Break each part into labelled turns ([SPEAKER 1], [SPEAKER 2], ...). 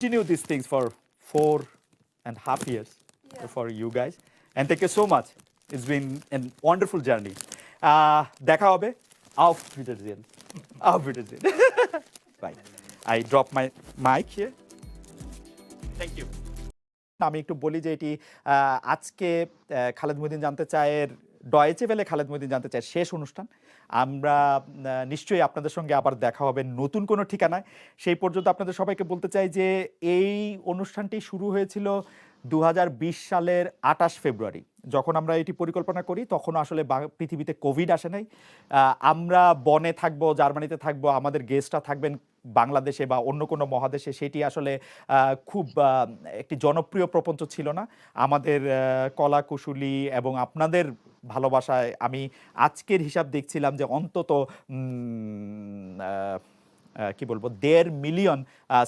[SPEAKER 1] continue these things for four and a half years
[SPEAKER 2] Yeah.
[SPEAKER 1] for you guys. And thank you so much. It's been a wonderful journey. Uh, দেখা হবে auf Wiedersehen. Auf Wiedersehen. right. I drop my mic here. Thank you. আমি একটু বলি যে এটি আজকে খালেদ মহিদিন জানতে চায়ের ডয়েচে বেলে খালেদ মহিদিন জানতে চাই শেষ অনুষ্ঠান। আমরা নিশ্চয়ই আপনাদের সঙ্গে আবার দেখা হবে নতুন কোনো ঠিকানায়। সেই পর্যন্ত আপনাদের সবাইকে বলতে চাই যে এই অনুষ্ঠানটি শুরু হয়েছিল দু হাজার বিশ সালের আটাশ ফেব্রুয়ারি। যখন আমরা এটি পরিকল্পনা করি, তখন আসলে পৃথিবীতে কোভিড আসে নাই। আমরা বনে থাকব, জার্মানিতে থাকব, আমাদের গেস্টরা থাকবেন বাংলাদেশে বা অন্য কোনো মহাদেশে, সেটি আসলে খুব একটি জনপ্রিয় প্রপঞ্চ ছিল না। আমাদের কলা, কুশলী এবং আপনাদের ভালোবাসায় আমি আজকের হিসাব দেখছিলাম যে অন্তত কি বলব, দেড় মিলিয়ন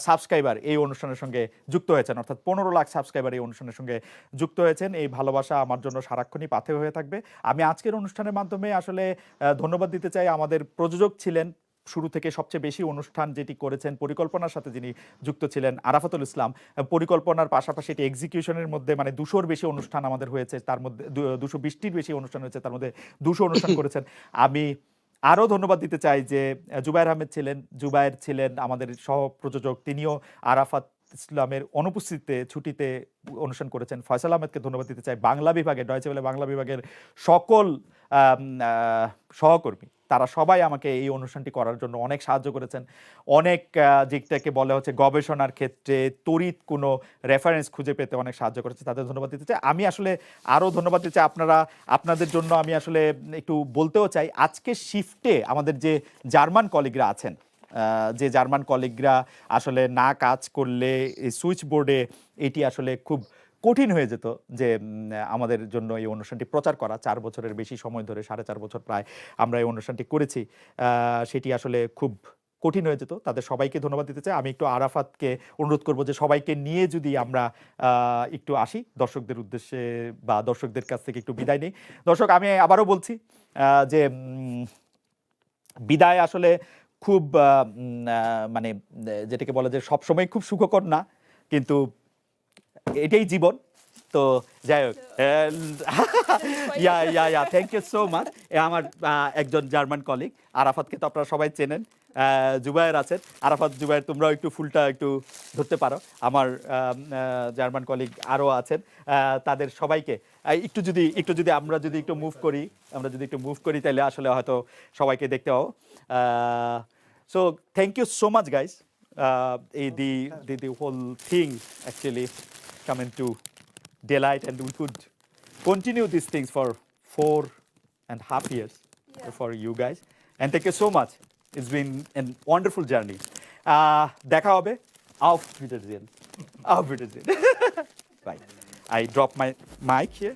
[SPEAKER 1] সাবস্ক্রাইবার এই অনুষ্ঠানের সঙ্গে যুক্ত হয়েছেন। অর্থাৎ পনেরো লাখ সাবস্ক্রাইবার এই অনুষ্ঠানের সঙ্গে যুক্ত হয়েছেন। এই ভালোবাসা আমার জন্য সারাক্ষণই পাথে হয়ে থাকবে। আমি আজকের অনুষ্ঠানের মাধ্যমে আসলে ধন্যবাদ দিতে চাই। আমাদের প্রযোজক ছিলেন শুরু থেকে সবচেয়ে বেশি অনুষ্ঠান যেটি করেছেন পরিকল্পনার সাথে যিনি যুক্ত ছিলেন, আরাফাতুল ইসলাম। পরিকল্পনার পাশাপাশি এটি এক্সিকিউশনের মধ্যে মানে দুশোর বেশি অনুষ্ঠান আমাদের হয়েছে, তার মধ্যে দুশো বিশটির বেশি অনুষ্ঠান হয়েছে, তার মধ্যে দুশো অনুষ্ঠান করেছেন। আমি আরও ধন্যবাদ দিতে চাই যে জুবাইর আহমেদ ছিলেন, জুবায়ের ছিলেন আমাদের সহ প্রযোজক তিনিও আরাফাত ইসলামের অনুপস্থিতিতে, ছুটিতে অনুষ্ঠান করেছেন ফয়সাল আহমেদকে ধন্যবাদ দিতে চাই বাংলা বিভাগের ডয়চে বেলে বাংলা বিভাগের সকল সহকর্মী। তারা সবাই আমাকে এই অনুষ্ঠানটি করার জন্য অনেক সাহায্য করেছেন। অনেক দিকটাকে বলা হচ্ছে গবেষণার ক্ষেত্রে তড়িৎ কোনো রেফারেন্স খুঁজে পেতে অনেক সাহায্য করেছে, তাদের ধন্যবাদ দিতে চাই। আমি আসলে আরও ধন্যবাদ দিতে চাই আপনারা, আপনাদের জন্য আমি আসলে একটু বলতেও চাই, আজকে শিফটে আমাদের যে জার্মান কলিগরা আছেন যে জার্মান কলিগরা আসলে না কাজ করলে সুইচ বোর্ডে এটি আসলে খুব কঠিন হয়ে যেত যে আমাদের জন্য এই অনুষ্ঠানটি প্রচার করা। চার বছরের বেশি সময় ধরে, সাড়ে চার বছর প্রায় আমরা এই অনুষ্ঠানটি করেছি। সেটি আসলে খুব কঠিন হয়ে যেত। তাদের সবাইকে ধন্যবাদ দিতে চাই। আমি একটু আরাফাতকে অনুরোধ করব যে, সবাইকে নিয়ে যদি আমরা একটু আসি, দর্শকদের উদ্দেশ্যে বা দর্শকদের কাছ থেকে একটু বিদায় নিই। দর্শক, আমি আবারও বলছি যে বিদায় আসলে খুব মানে যেটাকে বলে যে সবসময় খুব সুখকর না কিন্তু এটাই জীবন। তো যাই হোক yeah yeah yeah thank you so much আমার একজন জার্মান কলিগ আরাফাতকে তো আপনারা সবাই চেনেন। জুবায়ের আছেন। আরাফাত জুবায়ের তোমরাও একটু ফুলটা একটু ধরতে পারো। আমার জার্মান কলিগ আরও আছেন। তাদের সবাইকে একটু যদি একটু যদি আমরা যদি একটু মুভ করি আমরা যদি একটু মুভ করি তাহলে আসলে হয়তো সবাইকে দেখতে পাবো। So thank you so much guys এই the the the whole thing actually coming to daylight and we could continue these things for four and a half years
[SPEAKER 2] Yeah.
[SPEAKER 1] for you guys. And thank you so much. it's been a wonderful journey uh, দেখা হবে auf Wiedersehen auf Wiedersehen right I drop my mic here